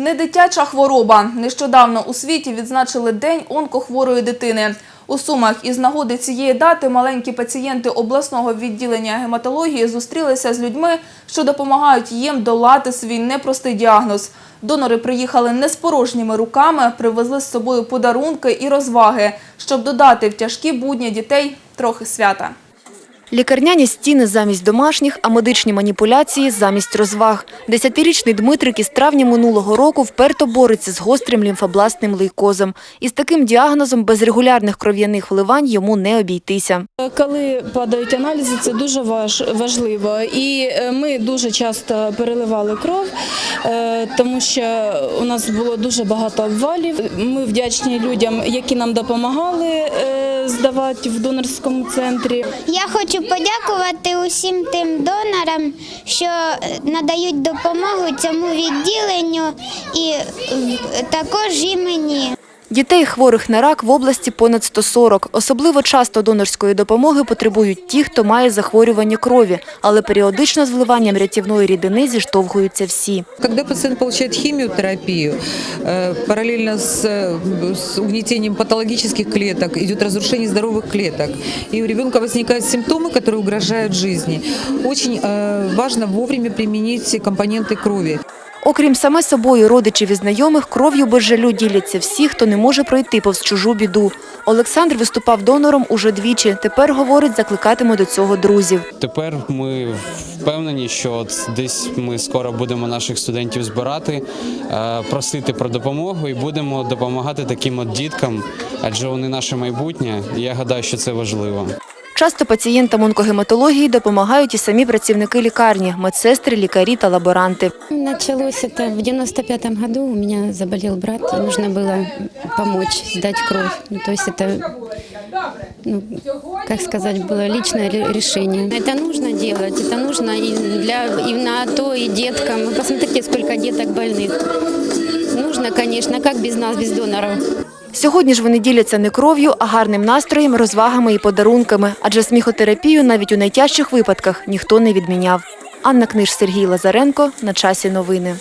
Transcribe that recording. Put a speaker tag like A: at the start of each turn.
A: Не дитяча хвороба. Нещодавно у світі відзначили День онкохворої дитини. У Сумах із нагоди цієї дати маленькі пацієнти обласного відділення гематології зустрілися з людьми, що допомагають їм долати свій непростий діагноз. Донори приїхали не з порожніми руками, привезли з собою подарунки і розваги, щоб додати в тяжкі будні дітей трохи свята.
B: Лікарняні стіни замість домашніх, а медичні маніпуляції замість розваг. Десятирічний Дмитрик із травня минулого року вперто бореться з гострим лімфобластним лейкозом. Із таким діагнозом без регулярних кров'яних вливань йому не обійтися.
C: Коли падають аналізи, це дуже важ, важливо. І е, ми дуже часто переливали кров, е, тому що у нас було дуже багато обвалів. Ми вдячні людям, які нам допомагали е, здавати в донорському центрі.
D: Я хочу подякувати усім тим донорам, що е, надають допомогу цьому відділенню і також і мені.
B: Дітей хворих на рак в області понад 140. Особливо часто донорської допомоги потребують ті, хто має захворювання крові, але періодично з вливанням рятівної рідини зіштовхуються всі.
E: Когда пациент получает химиотерапию, э, параллельно с, э, с угнетением патологических клеток идет разрушение здоровых клеток. И у ребенка возникают симптомы, которые угрожают жизни. Очень э, важно вовремя применить компоненты крови.
B: Окрім саме собою, родичів і знайомих, кров'ю без жалю діляться всі, хто не може пройти повз чужу біду. Олександр виступав донором уже двічі. Тепер, говорить, закликатиме до цього друзів.
F: Тепер ми впевнені, що от десь ми скоро будемо наших студентів збирати, е, просити про допомогу і будемо допомагати таким от діткам, адже вони наше майбутнє. Я гадаю, що це важливо.
B: Часто пацієнтам онкогематології допомагають і самі працівники лікарні, медсестри, лікарі та лаборанти.
G: Началось это в 95 году. У меня заболел брат, и нужно было помочь сдать кровь. Ну, то есть это, ну, как сказать, было личное ре- решение. Это нужно делать, это нужно и, для, и на то, и деткам. Вы посмотрите, сколько деток больных. Нужно, конечно, как без нас, без доноров.
B: Сьогодні ж вони діляться не кров'ю, а гарним настроєм, розвагами і подарунками. Адже сміхотерапію навіть у найтяжчих випадках ніхто не відміняв. Анна Книж, Сергій Лазаренко. На часі новини.